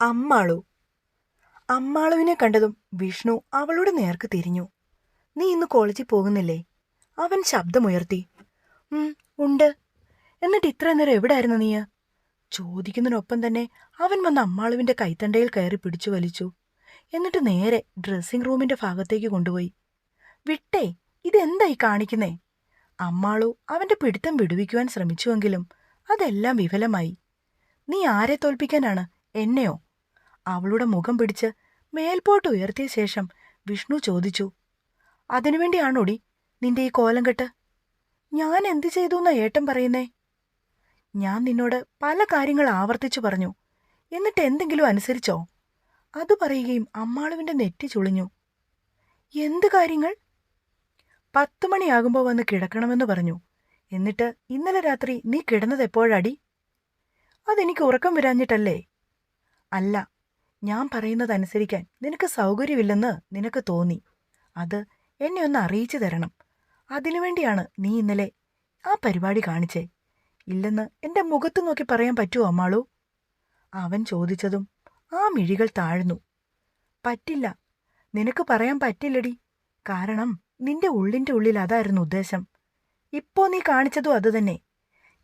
അമ്മാളു. അമ്മാളുവിനെ കണ്ടതും വിഷ്ണു അവളുടെ നേർക്ക് തിരിഞ്ഞു. നീ ഇന്ന് കോളേജിൽ പോകുന്നില്ലേ? അവൻ ശബ്ദമുയർത്തി. ഉണ്ട്. എന്നിട്ട് ഇത്ര നേരം എവിടെയായിരുന്നു നീ? ചോദിക്കുന്നതിനൊപ്പം തന്നെ അവൻ വന്ന് അമ്മാളുവിന്റെ കൈത്തണ്ടയിൽ കയറി പിടിച്ചു വലിച്ചു. എന്നിട്ട് നേരെ ഡ്രസ്സിംഗ് റൂമിന്റെ ഭാഗത്തേക്ക് കൊണ്ടുപോയി. വിട്ടേ ഇതെന്തായി കാണിക്കുന്നേ? അമ്മാളു അവന്റെ പിടുത്തം വിടുവിക്കുവാൻ ശ്രമിച്ചുവെങ്കിലും അതെല്ലാം വിഫലമായി. നീ ആരെ തോൽപ്പിക്കാനാണ്? എന്നെയോ? അവളുടെ മുഖം പിടിച്ച് മേൽപോട്ട് ഉയർത്തിയ ശേഷം വിഷ്ണു ചോദിച്ചു അതിനുവേണ്ടിയാണോടി നിന്റെ ഈ കോലം കെട്ട് ഞാൻ എന്തു ചെയ്തു എന്നാ ഏട്ടൻ പറയുന്നേ? ഞാൻ നിന്നോട് പല കാര്യങ്ങൾ ആവർത്തിച്ചു പറഞ്ഞു. എന്നിട്ട് എന്തെങ്കിലും അനുസരിച്ചോ? അത് പറയുകയും അമ്മാളുവിന്റെ നെറ്റി ചുളിഞ്ഞു. എന്ത് കാര്യങ്ങൾ? പത്തു മണിയാകുമ്പോൾ വന്ന് കിടക്കണമെന്ന് പറഞ്ഞു. എന്നിട്ട് ഇന്നലെ രാത്രി നീ കിടന്നത് എപ്പോഴാടി? അതെനിക്ക് ഉറക്കം വരാഞ്ഞിട്ടല്ലേ? അല്ല ഞാൻ പറയുന്നതനുസരിക്കാൻ നിനക്ക് സൗകര്യമില്ലെന്ന് നിനക്ക് തോന്നി. അത് എന്നെ ഒന്ന് അറിയിച്ചു തരണം. അതിനുവേണ്ടിയാണ് നീ ഇന്നലെ ആ പരിപാടി കാണിച്ചേ. ഇല്ലെന്ന് എന്റെ മുഖത്ത് നോക്കി പറയാൻ പറ്റുമോ അമ്മാളു? അവൻ ചോദിച്ചതും ആ മിഴികൾ താഴ്ന്നു. പറ്റില്ല. നിനക്ക് പറയാൻ പറ്റില്ലടി. കാരണം നിന്റെ ഉള്ളിന്റെ ഉള്ളിൽ അതായിരുന്നു ഉദ്ദേശം. ഇപ്പോ നീ കാണിച്ചതും അതുതന്നെ.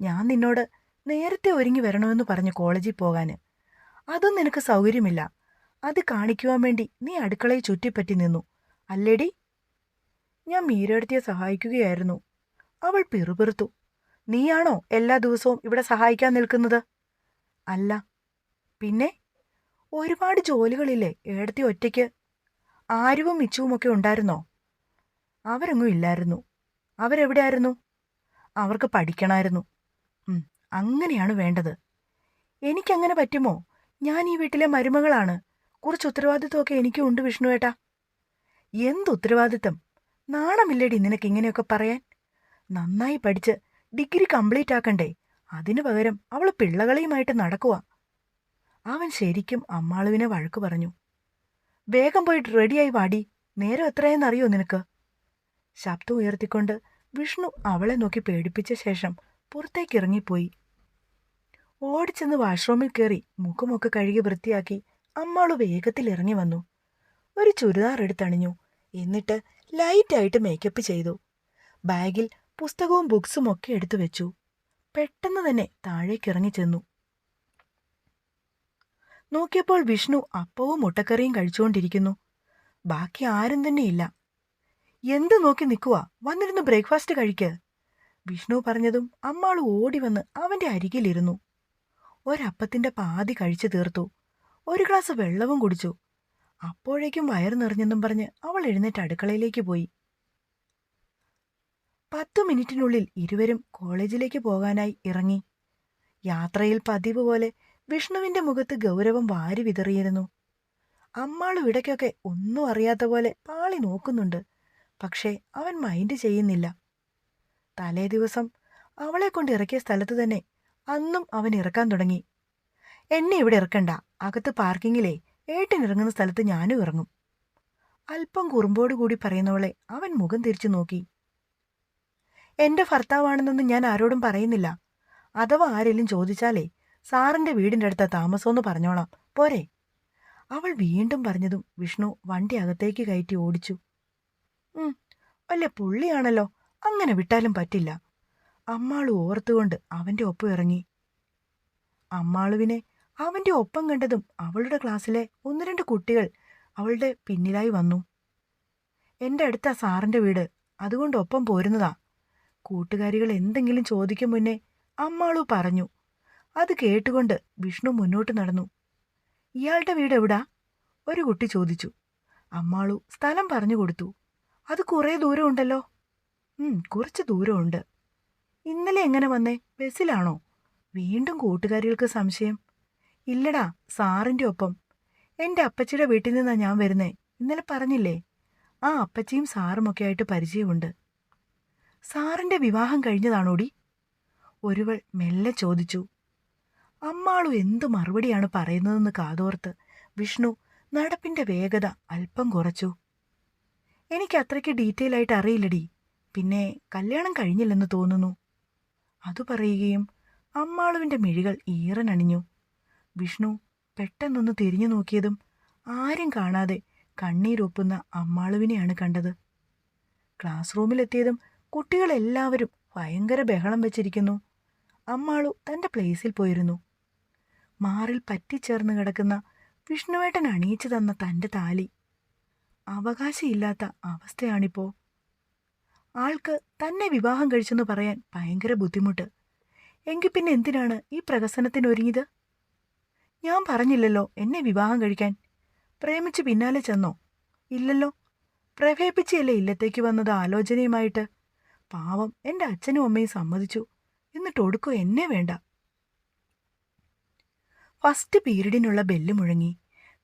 ഞാൻ നിന്നോട് നേരത്തെ ഒരുങ്ങി വരണമെന്ന് പറഞ്ഞു കോളേജിൽ പോകാന്. അതും നിനക്ക് സൗകര്യമില്ല. അത് കാണിക്കുവാൻ വേണ്ടി നീ അടുക്കളയെ ചുറ്റിപ്പറ്റി നിന്നു. അല്ലേടി? ഞാൻ മീരടുത്തിയെ സഹായിക്കുകയായിരുന്നു. അവൾ പിറുപിറുത്തു. നീയാണോ എല്ലാ ദിവസവും ഇവിടെ സഹായിക്കാൻ നിൽക്കുന്നത്? അല്ല. പിന്നെ? ഒരുപാട് ജോലികളില്ലേ ഏടത്തി ഒറ്റയ്ക്ക്? ആരുവും മിച്ചുവുമൊക്കെ ഉണ്ടായിരുന്നോ? അവരൊന്നും ഇല്ലായിരുന്നു. അവരെവിടെയായിരുന്നു? അവർക്ക് പഠിക്കണമായിരുന്നു. അങ്ങനെയാണ് വേണ്ടത്. എനിക്കങ്ങനെ പറ്റുമോ? ഞാൻ ഈ വീട്ടിലെ മരുമകളാണ്. കുറച്ച് ഉത്തരവാദിത്വമൊക്കെ എനിക്കും ഉണ്ട് വിഷ്ണുവേട്ടാ എന്ത് ഉത്തരവാദിത്തം നാണമില്ലേടി നിനക്ക് ഇങ്ങനെയൊക്കെ പറയാൻ. നന്നായി പഠിച്ച് ഡിഗ്രി കംപ്ലീറ്റ് ആക്കണ്ടേ? അതിനു പകരം അവൾ പിള്ളകളെയുമായിട്ട് നടക്കുക അവൻ ശരിക്കും അമ്മാളുവിനെ വഴക്ക് പറഞ്ഞു. വേഗം പോയിട്ട് റെഡിയായി വാടി. നേരം എത്രയെന്നറിയോ നിനക്ക്? ശബ്ദം ഉയർത്തിക്കൊണ്ട് വിഷ്ണു അവളെ നോക്കി പേടിപ്പിച്ച ശേഷം പുറത്തേക്ക് ഇറങ്ങിപ്പോയി. ഓടിച്ചെന്ന് വാഷ്റൂമിൽ കയറി മുഖമൊക്കെ കഴുകി വൃത്തിയാക്കി അമ്മാളു വേഗത്തിൽ ഇറങ്ങി വന്നു. ഒരു ചുരിദാർ എടുത്തണിഞ്ഞു എന്നിട്ട് ലൈറ്റായിട്ട് മേക്കപ്പ് ചെയ്തു. ബാഗിൽ പുസ്തകവും ബുക്സും ഒക്കെ എടുത്തു വെച്ചു. പെട്ടെന്ന് തന്നെ താഴേക്കിറങ്ങി ചെന്നു. നോക്കിയപ്പോൾ വിഷ്ണു അപ്പവും മുട്ടക്കറിയും കഴിച്ചുകൊണ്ടിരിക്കുന്നു. ബാക്കി ആരും തന്നെ ഇല്ല. എന്ത് നോക്കി നിൽക്കുക വന്നിരുന്ന് ബ്രേക്ക്ഫാസ്റ്റ് കഴിക്ക്. വിഷ്ണു പറഞ്ഞതും അമ്മാൾ ഓടി വന്ന് അവന്റെ അരികിലിരുന്നു ഒരപ്പത്തിന്റെ പാതി കഴിച്ചു തീർത്തു. ഒരു ഗ്ലാസ് വെള്ളവും കുടിച്ചു. അപ്പോഴേക്കും വയറ് നിറഞ്ഞെന്നും പറഞ്ഞ് അവൾ എഴുന്നേറ്റ് അടുക്കളയിലേക്ക് പോയി. പത്തു മിനിറ്റിനുള്ളിൽ ഇരുവരും കോളേജിലേക്ക് പോകാനായി ഇറങ്ങി. യാത്രയിൽ പതിവ് പോലെ വിഷ്ണുവിന്റെ മുഖത്ത് ഗൗരവം വാരി വിതറിയിരുന്നു. അമ്മാളും ഇടയ്ക്കൊക്കെ ഒന്നും അറിയാത്ത പോലെ പാളി നോക്കുന്നുണ്ട്. പക്ഷേ അവൻ മൈൻഡ് ചെയ്യുന്നില്ല. തലേ ദിവസം അവളെ കൊണ്ട് ഇറക്കിയ സ്ഥലത്ത് തന്നെ അന്നും അവൻ ഇറക്കാൻ തുടങ്ങി. എന്നെ ഇവിടെ ഇറക്കണ്ട. അകത്ത് പാർക്കിങ്ങിലെ ഏട്ടൻ ഇറങ്ങുന്ന സ്ഥലത്ത് ഞാനും ഇറങ്ങും. അല്പം കുറുമ്പോടുകൂടി പറയുന്നവളെ അവൻ മുഖം തിരിച്ചു നോക്കി. എന്റെ ഭർത്താവാണെന്നൊന്നും ഞാൻ ആരോടും പറയുന്നില്ല. അഥവാ ആരെങ്കിലും ചോദിച്ചാലേ സാറിന്റെ വീടിന്റെ അടുത്ത താമസമെന്ന് പറഞ്ഞോളാം. പോരെ. അവൾ വീണ്ടും പറഞ്ഞതും വിഷ്ണു വണ്ടി അകത്തേക്ക് കയറ്റി ഓടിച്ചു. ഉം വല്ല പുള്ളിയാണല്ലോ. അങ്ങനെ വിട്ടാലും പറ്റില്ല. അമ്മാളു ഓർത്തുകൊണ്ട് അവന്റെ ഒപ്പം ഇറങ്ങി. അമ്മാളുവിനെ അവന്റെ ഒപ്പം കണ്ടതും അവളുടെ ക്ലാസ്സിലെ ഒന്ന് രണ്ട് കുട്ടികൾ അവളുടെ പിന്നിലായി വന്നു. എന്റെ അടുത്താ സാറിന്റെ വീട്. അതുകൊണ്ട് ഒപ്പം പോരുന്നതാ. കൂട്ടുകാരികൾ എന്തെങ്കിലും ചോദിക്കും മുന്നേ അമ്മാളു പറഞ്ഞു. അത് കേട്ടുകൊണ്ട് വിഷ്ണു മുന്നോട്ട് നടന്നു. ഇയാളുടെ വീട് എവിടാ? ഒരു കുട്ടി ചോദിച്ചു. അമ്മാളു സ്ഥലം പറഞ്ഞു കൊടുത്തു. അത് കുറേ ദൂരമുണ്ടല്ലോ. കുറച്ച് ദൂരമുണ്ട്. ഇന്നലെ എങ്ങനെ വന്നേ? ബസ്സിലാണോ? വീണ്ടും കൂട്ടുകാരികൾക്ക് സംശയം. ഇല്ലടാ സാറിന്റെ ഒപ്പം. എന്റെ അപ്പച്ചിയുടെ വീട്ടിൽ നിന്നാണ് ഞാൻ വരുന്നേ. ഇന്നലെ പറഞ്ഞില്ലേ? ആ അപ്പച്ചിയും സാറുമൊക്കെ ആയിട്ട് പരിചയമുണ്ട്. സാറിന്റെ വിവാഹം കഴിഞ്ഞതാണോടി? ഒരുവൾ മെല്ലെ ചോദിച്ചു. അമ്മാളു എന്തു മറുപടിയാണ് പറയുന്നതെന്ന് കാതോർത്ത് വിഷ്ണു നടപ്പിന്റെ വേഗത അല്പം കുറച്ചു. എനിക്ക് അത്രയ്ക്ക് ഡീറ്റെയിൽ ആയിട്ട് അറിയില്ലടി. പിന്നെ കല്യാണം കഴിഞ്ഞില്ലെന്ന് തോന്നുന്നു. അതു പറയുകയും അമ്മാളുവിന്റെ മിഴികൾ ഈറനണിഞ്ഞു വിഷ്ണു പെട്ടെന്നൊന്ന് തിരിഞ്ഞു നോക്കിയതും ആരും കാണാതെ കണ്ണീരൊപ്പുന്ന അമ്മാളുവിനെയാണ് കണ്ടത്. ക്ലാസ് റൂമിലെത്തിയതും കുട്ടികളെല്ലാവരും ഭയങ്കര ബഹളം വെച്ചിരിക്കുന്നു. അമ്മാളു തന്റെ പ്ലേസിൽ പോയിരുന്നു. മാറിൽ പറ്റിച്ചേർന്ന് കിടക്കുന്ന വിഷ്ണുവേട്ടൻ അണിയിച്ചു തന്ന തന്റെ താലി. അവകാശമില്ലാത്ത അവസ്ഥയാണിപ്പോ. ആൾക്ക് തന്നെ വിവാഹം കഴിച്ചെന്ന് പറയാൻ ഭയങ്കര ബുദ്ധിമുട്ട്. എങ്കിൽ പിന്നെ എന്തിനാണ് ഈ പ്രഹസനത്തിന് ഒരുങ്ങിയത്? ഞാൻ പറഞ്ഞില്ലല്ലോ എന്നെ വിവാഹം കഴിക്കാൻ. പ്രേമിച്ച് പിന്നാലെ ചെന്നോ? ഇല്ലല്ലോ. പ്രവേപിച്ചല്ലേ ഇല്ലത്തേക്ക് വന്നത് ആലോചനയുമായിട്ട്. പാവം എന്റെ അച്ഛനും അമ്മയും സമ്മതിച്ചു. എന്നിട്ട് ഒടുക്കോ എന്നെ വേണ്ട. ഫസ്റ്റ് പീരീഡിനുള്ള ബെല്ല് മുഴങ്ങി.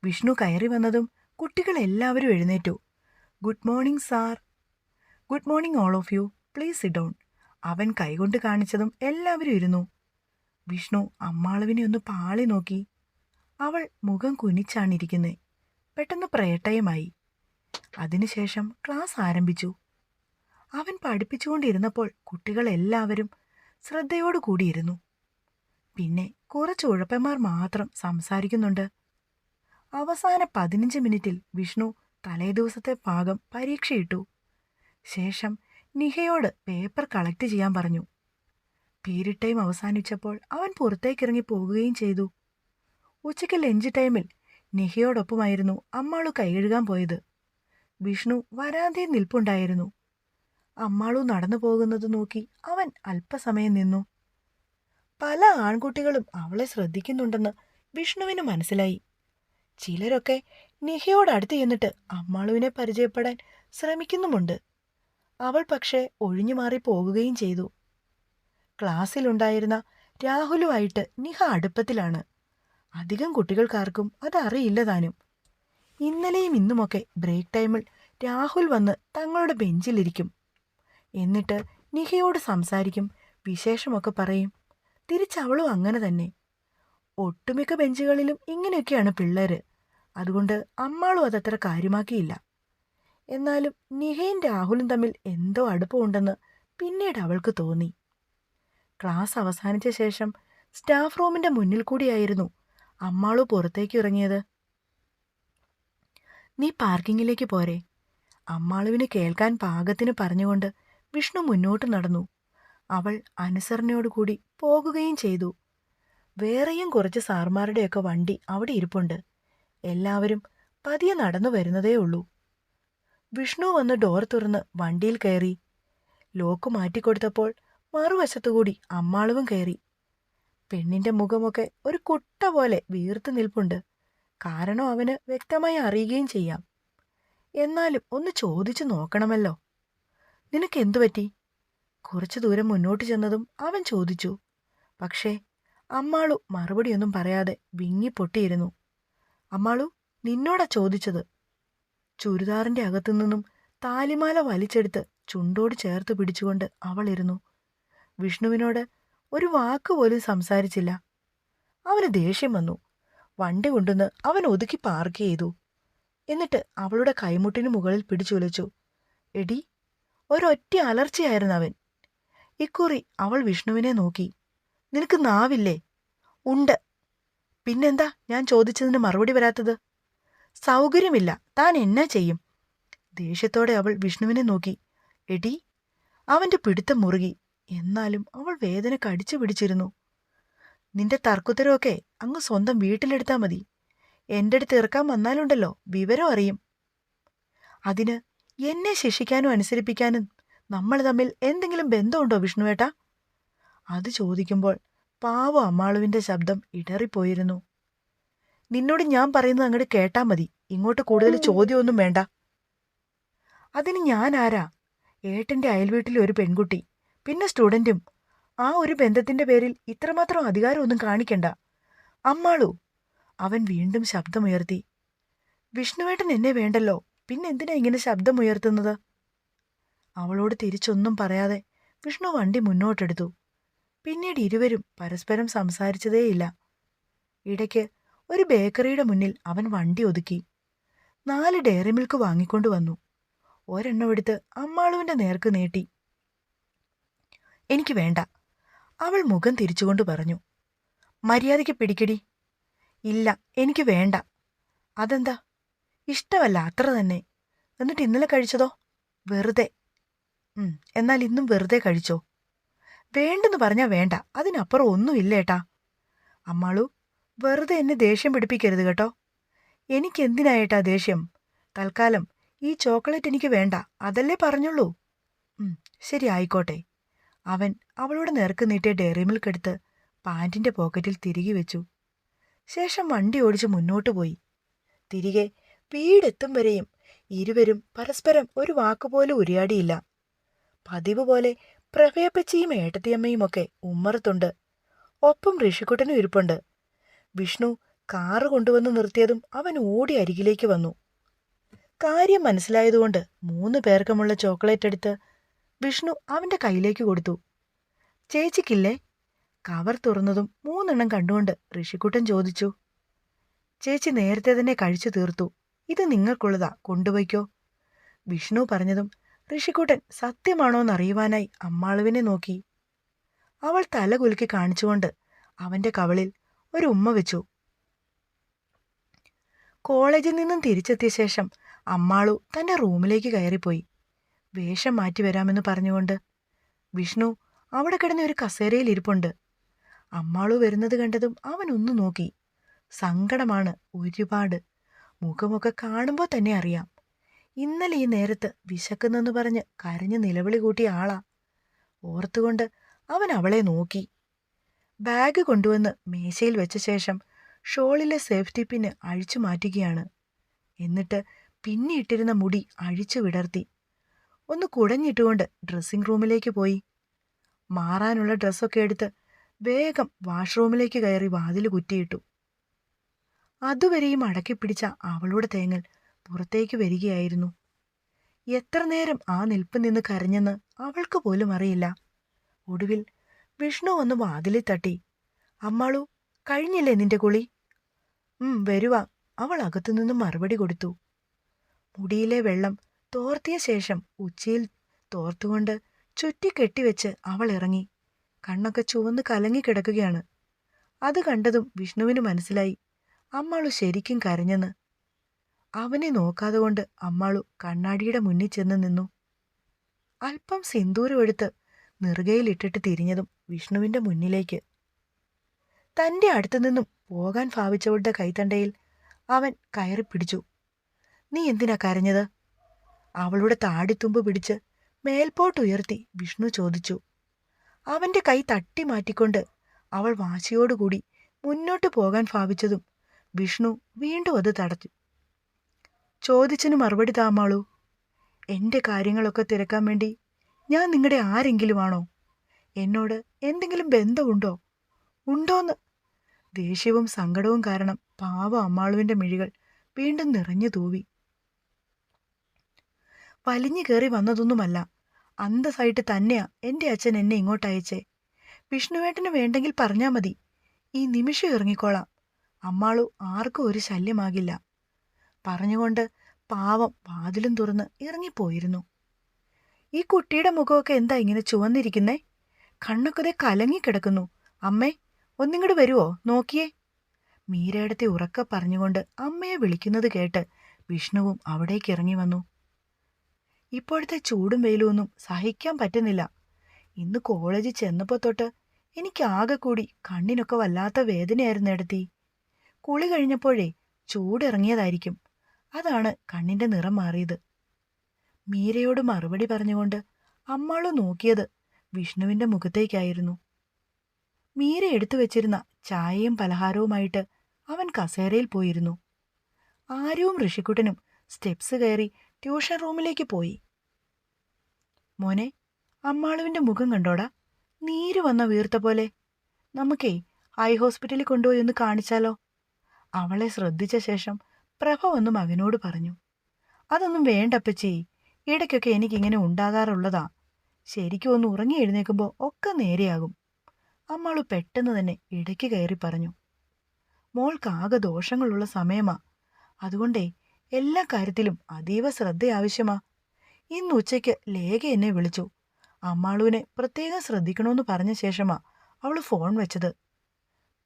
വിഷ്ണു കയറി വന്നതും കുട്ടികളെല്ലാവരും എഴുന്നേറ്റു. Good morning sir. Good morning all of you please sit down അവൻ കൈകൊണ്ട് കാണിച്ചതും എല്ലാവരും ഇരുന്നു. വിഷ്ണു അമ്മാളവിനെ ഒന്ന് പാളി നോക്കി. അവൾ മുഖം കുനിച്ചാണിരിക്കുന്നത് പെട്ടെന്ന് പ്രേട്ടയമായി അതിനുശേഷം ക്ലാസ് ആരംഭിച്ചു. അവൻ പഠിപ്പിച്ചുകൊണ്ടിരുന്നപ്പോൾ കുട്ടികളെല്ലാവരും ശ്രദ്ധയോടു കൂടിയിരുന്നു പിന്നെ കുറച്ച് ഉഴപ്പന്മാർ മാത്രം സംസാരിക്കുന്നുണ്ട്. അവസാന പതിനഞ്ച് മിനിറ്റിൽ വിഷ്ണു തലേദിവസത്തെ പാകം പരീക്ഷയിട്ടു. ശേഷം നിഹയോട് പേപ്പർ കളക്ട് ചെയ്യാൻ പറഞ്ഞു. പീരീഡ് ടൈം അവസാനിച്ചപ്പോൾ അവൻ പുറത്തേക്കിറങ്ങി പോകുകയും ചെയ്തു. ഉച്ചയ്ക്ക് ലഞ്ച് ടൈമിൽ നിഹയോടൊപ്പമായിരുന്നു അമ്മാളു കൈകഴുകാൻ പോയത്. വിഷ്ണു വരാന്തയിൽ നിൽപ്പുണ്ടായിരുന്നു. അമ്മാളു നടന്നു പോകുന്നത് നോക്കി അവൻ അല്പസമയം നിന്നു. പല ആൺകുട്ടികളും അവളെ ശ്രദ്ധിക്കുന്നുണ്ടെന്ന് വിഷ്ണുവിന് മനസ്സിലായി. ചിലരൊക്കെ നിഹയോട് അടുത്ത് ചെന്നിട്ട് അമ്മാളുവിനെ പരിചയപ്പെടാൻ ശ്രമിക്കുന്നുമുണ്ട്. അവൾ പക്ഷേ ഒഴിഞ്ഞു മാറി പോകുകയും ചെയ്തു. ക്ലാസ്സിലുണ്ടായിരുന്ന രാഹുലുമായിട്ട് നിഹ അടുപ്പത്തിലാണ്. അധികം കുട്ടികൾക്കാർക്കും അതറിയില്ല താനും. ഇന്നലെയും ഇന്നുമൊക്കെ ബ്രേക്ക് ടൈമിൽ രാഹുൽ വന്ന് തങ്ങളുടെ ബെഞ്ചിലിരിക്കും. എന്നിട്ട് നിഹയോട് സംസാരിക്കും വിശേഷമൊക്കെ പറയും. തിരിച്ചവളും അങ്ങനെ തന്നെ. ഒട്ടുമിക്ക ബെഞ്ചുകളിലും ഇങ്ങനെയൊക്കെയാണ് പിള്ളേര്. അതുകൊണ്ട് അമ്മാളും അതത്ര കാര്യമാക്കിയില്ല. എന്നാലും നിഹയും രാഹുലും തമ്മിൽ എന്തോ അടുപ്പമുണ്ടെന്ന് പിന്നീട് അവൾക്ക് തോന്നി. ക്ലാസ് അവസാനിച്ച ശേഷം സ്റ്റാഫ് റൂമിന്റെ മുന്നിൽ കൂടിയായിരുന്നു അമ്മാളു പുറത്തേക്ക് ഇറങ്ങിയത്. നീ പാർക്കിങ്ങിലേക്ക് പോരെ. അമ്മാളുവിന് കേൾക്കാൻ പാകത്തിന് പറഞ്ഞുകൊണ്ട് വിഷ്ണു മുന്നോട്ട് നടന്നു. അവൾ അനുസരണയോടുകൂടി പോകുകയും ചെയ്തു. വേറെയും കുറച്ച് സാർമാരുടെയൊക്കെ വണ്ടി അവിടെ ഇരിപ്പുണ്ട്. എല്ലാവരും പതിയെ നടന്നു വരുന്നതേ ഉള്ളൂ വിഷ്ണു വന്ന് ഡോർ തുറന്ന് വണ്ടിയിൽ കയറി. ലോക്ക് മാറ്റിക്കൊടുത്തപ്പോൾ മറുവശത്തുകൂടി അമ്മാളവും കയറി. പെണ്ണിന്റെ മുഖമൊക്കെ ഒരു കുട്ട പോലെ വീർത്തു നിൽപ്പുണ്ട്. കാരണം അവന് വ്യക്തമായി അറിയുകയും ചെയ്യാം. എന്നാലും ഒന്ന് ചോദിച്ചു നോക്കണമല്ലോ. നിനക്ക് എന്തു പറ്റി? കുറച്ചു ദൂരം മുന്നോട്ട് ചെന്നതും അവൻ ചോദിച്ചു. പക്ഷേ അമ്മാളു മറുപടിയൊന്നും പറയാതെ വിങ്ങിപ്പൊട്ടിയിരുന്നു അമ്മാളു നിന്നോടാ ചോദിച്ചത്? ചുരിദാറിന്റെ അകത്തുനിന്നും താലിമാല വലിച്ചെടുത്ത് ചുണ്ടോട് ചേർത്ത് പിടിച്ചുകൊണ്ട് അവളിരുന്നു വിഷ്ണുവിനോട് ഒരു വാക്ക് പോലും സംസാരിച്ചില്ല. അവന് ദേഷ്യം വന്നു. വണ്ടി കൊണ്ടുവന്ന് അവൻ ഒതുക്കി പാർക്ക് ചെയ്തു. എന്നിട്ട് അവളുടെ കൈമുട്ടിന് മുകളിൽ പിടിച്ചുലച്ചു. എടി ഒരൊറ്റ അലർച്ചയായിരുന്നു അവൻ. ഇക്കുറി അവൾ വിഷ്ണുവിനെ നോക്കി. നിനക്ക് നാവില്ലേ? ഉണ്ട്. പിന്നെന്താ ഞാൻ ചോദിച്ചതിന് മറുപടി വരാത്തത്? സൗകര്യമില്ല. താൻ എന്നാ ചെയ്യും? ദേഷ്യത്തോടെ അവൾ വിഷ്ണുവിനെ നോക്കി. എടി അവന്റെ പിടുത്തം മുറുകി. എന്നാലും അവൾ വേദന കടിച്ചു പിടിച്ചിരുന്നു. നിന്റെ തർക്കുത്തരമൊക്കെ അങ്ങ് സ്വന്തം വീട്ടിലെടുത്താൽ മതി. എന്റെ അടുത്ത് ഇറക്കാൻ വന്നാലുണ്ടല്ലോ വിവരം അറിയും. അതിന് എന്നെ ശിക്ഷിക്കാനും അനുസരിപ്പിക്കാനും നമ്മൾ തമ്മിൽ എന്തെങ്കിലും ബന്ധമുണ്ടോ വിഷ്ണുവേട്ടാ? അത് ചോദിക്കുമ്പോൾ പാവ അമ്മാളുവിന്റെ ശബ്ദം ഇടറിപ്പോയിരുന്നു. നിന്നോട് ഞാൻ പറയുന്നത് അങ്ങോട്ട് കേട്ടാ മതി. ഇങ്ങോട്ട് കൂടുതൽ ചോദ്യമൊന്നും വേണ്ട. അതിന് ഞാൻ ആരാ? ഏട്ടന്റെ അയൽവീട്ടിലെ ഒരു പെൺകുട്ടി. പിന്നെ സ്റ്റുഡന്റും ആ ഒരു ബന്ധത്തിന്റെ പേരിൽ ഇത്രമാത്രം അധികാരമൊന്നും കാണിക്കണ്ട. അമ്മാളു. അവൻ വീണ്ടും ശബ്ദമുയർത്തി. വിഷ്ണുവേട്ടൻ എന്നെ വേണ്ടല്ലോ. പിന്നെ എന്തിനാ ഇങ്ങനെ ശബ്ദമുയർത്തുന്നത്? അവളോട് തിരിച്ചൊന്നും പറയാതെ വിഷ്ണു വണ്ടി മുന്നോട്ടെടുത്തു. പിന്നീട് ഇരുവരും പരസ്പരം സംസാരിച്ചതേയില്ല. ഇടയ്ക്ക് ഒരു ബേക്കറിയുടെ മുന്നിൽ അവൻ വണ്ടി ഒതുക്കി. നാല് ഡയറി മിൽക്ക് വാങ്ങിക്കൊണ്ടു വന്നു. ഒരെണ്ണം എടുത്ത് അമ്മാളുവിന്റെ നേർക്ക് നീട്ടി. എനിക്ക് വേണ്ട അവൾ മുഖം തിരിച്ചുകൊണ്ട് പറഞ്ഞു. മര്യാദയ്ക്ക് പിടിക്കടി. ഇല്ല എനിക്ക് വേണ്ട. അതെന്താ? ഇഷ്ടമല്ല അത്ര തന്നെ. എന്നിട്ട് ഇന്നലെ കഴിച്ചതോ? വെറുതെ. എന്നാൽ ഇന്നും വെറുതെ കഴിച്ചോ? വേണ്ടെന്ന് പറഞ്ഞാ വേണ്ട അതിനപ്പുറം ഒന്നുമില്ല ഏട്ടാ അമ്മാളു വെറുതെ എന്നെ ദേഷ്യം പിടിപ്പിക്കരുത് കേട്ടോ. എനിക്കെന്തിനായിട്ടാ ദേഷ്യം? തൽക്കാലം ഈ ചോക്ലേറ്റ് എനിക്ക് വേണ്ട അതല്ലേ പറഞ്ഞുള്ളൂ? ശരി ആയിക്കോട്ടെ. അവൻ അവളോട് നേർക്ക് നീട്ടിയ ഡയറി മിൽക്ക് എടുത്ത് പാന്റിന്റെ പോക്കറ്റിൽ തിരികെ വെച്ചു. ശേഷം വണ്ടി ഓടിച്ച് മുന്നോട്ട് പോയി. തിരികെ വീടെത്തും വരെയും ഇരുവരും പരസ്പരം ഒരു വാക്കുപോലും ഉരിയാടിയില്ല. പതിവ് പോലെ പ്രഭയപ്പച്ചിയും ഏട്ടത്തിയമ്മയും ഒക്കെ ഉമ്മറത്തുണ്ട്. ഒപ്പം ഋഷിക്കുട്ടനും ഇരിപ്പുണ്ട്. വിഷ്ണു കാറ് കൊണ്ടുവന്ന് നിർത്തിയതും അവൻ ഓടി അരികിലേക്ക് വന്നു. കാര്യം മനസ്സിലായതുകൊണ്ട് മൂന്ന് പേർക്കുമുള്ള ചോക്ലേറ്റ് എടുത്ത് വിഷ്ണു അവന്റെ കയ്യിലേക്ക് കൊടുത്തു. ചേച്ചിക്കില്ലേ? കവർ തുറന്നതും മൂന്നെണ്ണം കണ്ടുകൊണ്ട് ഋഷിക്കുട്ടൻ ചോദിച്ചു. ചേച്ചി നേരത്തെ തന്നെ കഴിച്ചു തീർത്തു. ഇത് നിങ്ങൾക്കുള്ളതാ കൊണ്ടുപോയിക്കോ. വിഷ്ണു പറഞ്ഞതും ഋഷിക്കുട്ടൻ സത്യമാണോന്നറിയുവാനായി അമ്മാളുവിനെ നോക്കി. അവൾ തല കുലുക്കി കാണിച്ചുകൊണ്ട് അവന്റെ കവളിൽ ഒരു ഉമ്മ വെച്ചു. കോളേജിൽ നിന്നും തിരിച്ചെത്തിയ ശേഷം അമ്മാളു തന്റെ റൂമിലേക്ക് കയറിപ്പോയി. വേഷം മാറ്റി വരാമെന്ന് പറഞ്ഞുകൊണ്ട് വിഷ്ണു അവിടെ കിടന്ന ഒരു കസേരയിൽ ഇരിപ്പുണ്ട്. അമ്മാളു വരുന്നത് കണ്ടതും അവൻ ഒന്ന് നോക്കി. സങ്കടമാണ് ഒരുപാട്. മുഖമൊക്കെ കാണുമ്പോൾ തന്നെ അറിയാം. ഇന്നലെ ഈ നേരത്ത് വിശക്കുന്നെന്ന് പറഞ്ഞ് കരഞ്ഞ് നിലവിളി കൂട്ടിയ ആളാ. ഓർത്തുകൊണ്ട് അവൻ അവളെ നോക്കി. ബാഗ് കൊണ്ടുവന്ന് മേശയിൽ വെച്ച ശേഷം ഷോളിലെ സേഫ്റ്റി പിന്ന് അഴിച്ചു മാറ്റുകയാണ്. എന്നിട്ട് പിന്നിയിട്ടിരുന്ന മുടി അഴിച്ചു വിടർത്തി. ഒന്ന് കുടഞ്ഞിട്ടുകൊണ്ട് ഡ്രസ്സിംഗ് റൂമിലേക്ക് പോയി. മാറാനുള്ള ഡ്രസ്സൊക്കെ എടുത്ത് വേഗം വാഷ്റൂമിലേക്ക് കയറി വാതിൽ കുറ്റിയിട്ടു. അതുവരെയും അടക്കിപ്പിടിച്ച അവളുടെ തേങ്ങൽ പുറത്തേക്ക് വരികയായിരുന്നു. എത്ര നേരം ആ നിൽപ്പ് നിന്ന് കരഞ്ഞെന്ന് അവൾക്ക് പോലും അറിയില്ല. ഒടുവിൽ വിഷ്ണു ഒന്ന് വാതിലിൽ തട്ടി. അമ്മാളു കഴിഞ്ഞില്ലേ നിന്റെ കുളി? ഉം വരുവ. അവൾ അകത്തുനിന്ന് മറുപടി കൊടുത്തു. മുടിയിലെ വെള്ളം തോർത്തിയ ശേഷം ഉച്ചയിൽ തോർത്തുകൊണ്ട് ചുറ്റി കെട്ടിവെച്ച് അവൾ ഇറങ്ങി. കണ്ണൊക്കെ ചുവന്ന് കലങ്ങിക്കിടക്കുകയാണ് അത് കണ്ടതും വിഷ്ണുവിന് മനസ്സിലായി. അമ്മാളു ശരിക്കും കരഞ്ഞെന്ന്. അവനെ നോക്കാതെ കൊണ്ട് അമ്മാളു കണ്ണാടിയുടെ മുന്നിൽ ചെന്ന് നിന്നു. അല്പം സിന്ദൂരമെടുത്ത് നെറുകയിലിട്ടിട്ട് തിരിഞ്ഞതും വിഷ്ണുവിന്റെ മുന്നിലേക്ക്. തന്റെ അടുത്തു നിന്നും പോകാൻ ഭാവിച്ചവളുടെ കൈത്തണ്ടയിൽ അവൻ കയറി പിടിച്ചു. നീ എന്തിനാ കരഞ്ഞത്? അവളുടെ താടിത്തുമ്പ് പിടിച്ച് മേൽപോട്ടുയർത്തി വിഷ്ണു ചോദിച്ചു. അവന്റെ കൈ തട്ടി മാറ്റിക്കൊണ്ട് അവൾ വാശിയോടുകൂടി മുന്നോട്ട് പോകാൻ ഭാവിച്ചതും വിഷ്ണു വീണ്ടും അത് തടച്ചു ചോദിച്ചതിന് മറുപടി താമാളൂ എന്റെ കാര്യങ്ങളൊക്കെ തിരക്കാൻ വേണ്ടി ഞാൻ നിങ്ങളുടെ ആരെങ്കിലും ആണോ എന്നോട് എന്തെങ്കിലും ബന്ധമുണ്ടോ? ഉണ്ടോന്ന്. ദേഷ്യവും സങ്കടവും കാരണം പാവ അമ്മാളുവിന്റെ മിഴികൾ വീണ്ടും നിറഞ്ഞു തൂവി. വലിഞ്ഞു കയറി വന്നതൊന്നുമല്ല. അന്തസ്സായിട്ട് തന്നെയാ എന്റെ അച്ഛൻ എന്നെ ഇങ്ങോട്ട് അയച്ചേ. വിഷ്ണുവേട്ടന് വേണ്ടെങ്കിൽ പറഞ്ഞാ മതി. ഈ നിമിഷം ഇറങ്ങിക്കോളാം. അമ്മാളു ആർക്കും ഒരു ശല്യമാകില്ല. പറഞ്ഞുകൊണ്ട് പാവം വാതിലും തുറന്ന് ഇറങ്ങിപ്പോയിരുന്നു. ഈ കുട്ടിയുടെ മുഖമൊക്കെ എന്താ ഇങ്ങനെ ചുവന്നിരിക്കുന്നേ? കണ്ണൊക്കെ കലങ്ങിക്കിടക്കുന്നു അമ്മേ ഒന്നിങ്ങോട്ട് വരുവോ? നോക്കിയേ. മീരയിടത്തെ ഉറക്കെ പറഞ്ഞുകൊണ്ട് അമ്മയെ വിളിക്കുന്നത് കേട്ട് വിഷ്ണുവും അവിടേക്ക് ഇറങ്ങി വന്നു. ഇപ്പോഴത്തെ ചൂടും വെയിലും ഒന്നും സഹിക്കാൻ പറ്റുന്നില്ല. ഇന്ന് കോളേജിൽ ചെന്നപ്പോൾ തൊട്ട് എനിക്ക് ആകെ കൂടി കണ്ണിനൊക്കെ വല്ലാത്ത വേദനയായിരുന്നു എടുത്തി. കുളി കഴിഞ്ഞപ്പോഴേ ചൂടിറങ്ങിയതായിരിക്കും അതാണ് കണ്ണിന്റെ നിറം മാറിയത്. മീരയോട് മറുപടി പറഞ്ഞുകൊണ്ട് അമ്മാളു നോക്കിയത് വിഷ്ണുവിന്റെ മുഖത്തേക്കായിരുന്നു. മീര എടുത്തു വെച്ചിരുന്ന ചായയും പലഹാരവുമായിട്ട് അവൻ കസേരയിൽ പോയിരുന്നു. ആര്യവും ഋഷിക്കുട്ടനും സ്റ്റെപ്സ് കയറി ട്യൂഷൻ റൂമിലേക്ക് പോയി. മോനെ അമ്മാളുവിന്റെ മുഖം കണ്ടോടാ. നീര് വന്ന വീർത്ത പോലെ. നമുക്കേ ഐ ഹോസ്പിറ്റലിൽ കൊണ്ടുപോയി ഒന്ന് കാണിച്ചാലോ? അവളെ ശ്രദ്ധിച്ച ശേഷം പ്രഭ ഒന്ന് മകനോട് പറഞ്ഞു. അതൊന്നും വേണ്ടപ്പച്ചി. ഇടയ്ക്കൊക്കെ എനിക്കിങ്ങനെ ഉണ്ടാകാറുള്ളതാ. ശരിക്കും ഒന്ന് ഉറങ്ങി എഴുന്നേക്കുമ്പോൾ ഒക്കെ നേരെയാകും. അമ്മാളു പെട്ടെന്ന് തന്നെ ഇടയ്ക്ക് കയറി പറഞ്ഞു മോൾക്കാകെ ദോഷങ്ങളുള്ള സമയമാ. അതുകൊണ്ടേ എല്ലാ കാര്യത്തിലും അതീവ ശ്രദ്ധ ആവശ്യമാ. ഇന്ന് ഉച്ചയ്ക്ക് ലേഖ എന്നെ വിളിച്ചു. അമ്മാളുവിനെ പ്രത്യേകം ശ്രദ്ധിക്കണമെന്ന് പറഞ്ഞ ശേഷമാ അവൾ ഫോൺ വെച്ചത്.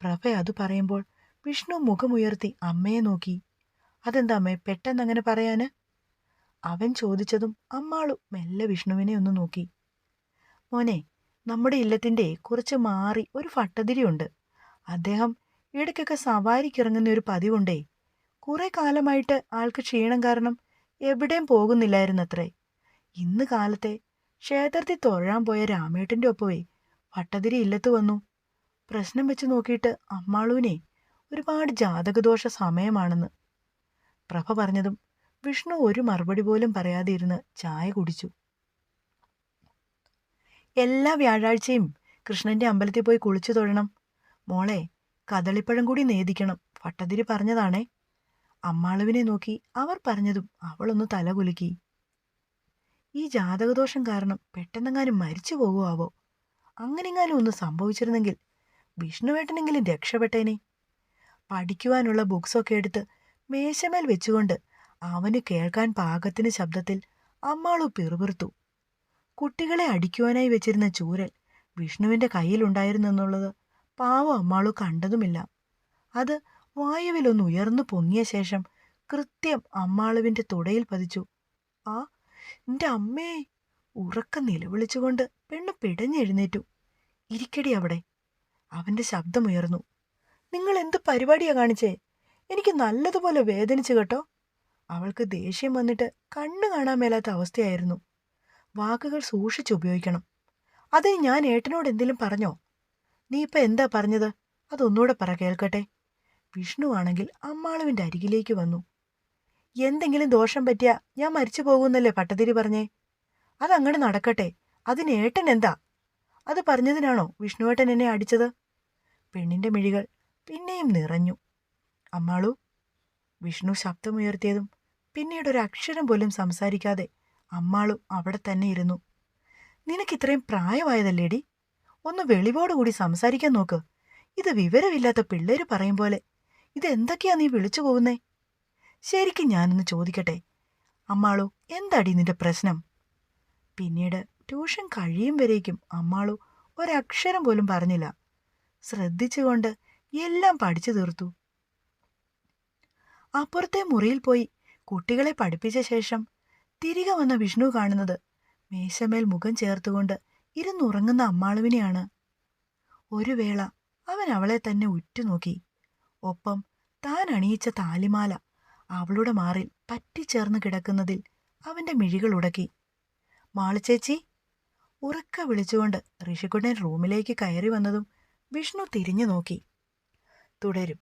പ്രഭ അത് പറയുമ്പോൾ വിഷ്ണു മുഖമുയർത്തി അമ്മയെ നോക്കി. അതെന്താ പെട്ടെന്ന് അങ്ങനെ പറയാന്? അവൻ ചോദിച്ചതും അമ്മാളു മെല്ലെ വിഷ്ണുവിനെ ഒന്ന് നോക്കി. മോനെ നമ്മുടെ ഇല്ലത്തിന്റെ കുറച്ച് മാറി ഒരു ഫട്ടതിരിയുണ്ട്. അദ്ദേഹം ഇടയ്ക്കൊക്കെ സവാരിക്കിറങ്ങുന്ന ഒരു പതിവുണ്ടേ. കുറെ കാലമായിട്ട് ആൾക്ക് ക്ഷീണം കാരണം എവിടെയും പോകുന്നില്ലായിരുന്നത്രേ. ഇന്ന് കാലത്തെ ക്ഷേത്രത്തിൽ തൊഴാൻ പോയ രാമേട്ടന്റെ ഒപ്പമേ ഫട്ടതിരി ഇല്ലത്ത് വന്നു. പ്രശ്നം വെച്ച് നോക്കിയിട്ട് അമ്മാളൂനെ ഒരുപാട് ജാതകദോഷ സമയമാണെന്ന്. പ്രഭ പറഞ്ഞതും വിഷ്ണു ഒരു മറുപടി പോലും പറയാതെ ഇരുന്ന് ചായ കുടിച്ചു. എല്ലാ വ്യാഴാഴ്ചയും കൃഷ്ണന്റെ അമ്പലത്തിൽ പോയി കുളിച്ചു തൊഴണം. മോളെ കദളിപ്പഴം കൂടി നേദിക്കണം. ഭട്ടതിരി പറഞ്ഞതാണേ. അമ്മാളുവിനെ നോക്കി അവർ പറഞ്ഞതും അവളൊന്ന് തലകുലുക്കി. ഈ ജാതകദോഷം കാരണം പെട്ടെന്നെങ്ങാനും മരിച്ചു പോകുമാവോ അങ്ങനെങ്ങാനും ഒന്ന് സംഭവിച്ചിരുന്നെങ്കിൽ വിഷ്ണുവേട്ടനെങ്കിലും രക്ഷപ്പെട്ടേനെ. പഠിക്കുവാനുള്ള ബുക്സൊക്കെ എടുത്ത് മേശമേൽ വെച്ചുകൊണ്ട് അവന് കേൾക്കാൻ പാകത്തിന് ശബ്ദത്തിൽ അമ്മാളു പിറുപിറുത്തു. കുട്ടികളെ അടിക്കുവാനായി വെച്ചിരുന്ന ചൂരൽ വിഷ്ണുവിന്റെ കയ്യിലുണ്ടായിരുന്നെന്നുള്ളത് പാവം അമ്മാളു കണ്ടതുമില്ല. അത് വായുവിലൊന്ന് ഉയർന്നു പൊങ്ങിയ ശേഷം കൃത്യം അമ്മാളുവിന്റെ തുടയിൽ പതിച്ചു. ആ എന്റെ അമ്മേ ഉറക്ക നിലവിളിച്ചുകൊണ്ട് പെണ്ണ് പിടഞ്ഞെഴുന്നേറ്റു. ഇരിക്കടി അവിടെ. അവന്റെ ശബ്ദമുയർന്നു നിങ്ങൾ എന്ത് പരിപാടിയാ കാണിച്ചേ? എനിക്ക് നല്ലതുപോലെ വേദനിച്ചു കേട്ടോ. അവൾക്ക് ദേഷ്യം വന്നിട്ട് കണ്ണു കാണാൻ മേലാത്ത അവസ്ഥയായിരുന്നു. വാക്കുകൾ സൂക്ഷിച്ചുപയോഗിക്കണം അതേ ഞാൻ ഏട്ടനോട് എന്തെങ്കിലും പറഞ്ഞോ? നീ ഇപ്പം എന്താ പറഞ്ഞത്? അതൊന്നുകൂടെ പറ കേൾക്കട്ടെ. വിഷ്ണു ആണെങ്കിൽ അമ്മാളുവിന്റെ അരികിലേക്ക് വന്നു. എന്തെങ്കിലും ദോഷം പറ്റിയാ ഞാൻ മരിച്ചു പോകുന്നല്ലേ പട്ടതിരി പറഞ്ഞേ? അതങ്ങോട്ട് നടക്കട്ടെ. അതിന് ഏട്ടൻ എന്താ? അത് പറഞ്ഞതിനാണോ വിഷ്ണുവേട്ടൻ എന്നെ അടിച്ചത്? പെണ്ണിന്റെ മിഴികൾ പിന്നെയും നിറഞ്ഞു. അമ്മാളു വിഷ്ണു ശബ്ദമുയർത്തിയതും പിന്നീട് ഒരു അക്ഷരം പോലും സംസാരിക്കാതെ അമ്മാളും അവിടെ തന്നെ ഇരുന്നു. നിനക്കിത്രയും പ്രായമായതല്ലേടി? ഒന്ന് വെളിവോടുകൂടി സംസാരിക്കാൻ നോക്ക്. ഇത് വിവരമില്ലാത്ത പിള്ളേര് പറയും പോലെ. ഇതെന്തൊക്കെയാ നീ വിളിച്ചു പോകുന്നേ? ശരിക്കും ഞാനൊന്ന് ചോദിക്കട്ടെ? അമ്മാളു എന്താടി നിന്റെ പ്രശ്നം? പിന്നീട് ട്യൂഷൻ കഴിയും വരേക്കും അമ്മാളു ഒരക്ഷരം പോലും പറഞ്ഞില്ല. ശ്രദ്ധിച്ചുകൊണ്ട് എല്ലാം പഠിച്ചു തീർത്തു. അപ്പുറത്തെ മുറിയിൽ പോയി കുട്ടികളെ പഠിപ്പിച്ച ശേഷം തിരികെ വന്ന വിഷ്ണു കാണുന്നത് മേശമേൽ മുഖം ചേർത്തുകൊണ്ട് ഇരുന്നുറങ്ങുന്ന അമ്മാളുവിനെയാണ്. ഒരു വേള അവൻ അവളെ തന്നെ ഉറ്റുനോക്കി. ഒപ്പം താൻ അണിയിച്ച താലിമാല അവളുടെ മാറിൽ പറ്റിച്ചേർന്ന് കിടക്കുന്നതിൽ അവന്റെ മിഴികൾ ഉടക്കി. മാളിച്ചേച്ചി ഉറക്ക വിളിച്ചുകൊണ്ട് ഋഷികുട്ടൻ റൂമിലേക്ക് കയറി വന്നതും വിഷ്ണു തിരിഞ്ഞു നോക്കി. തുടരും.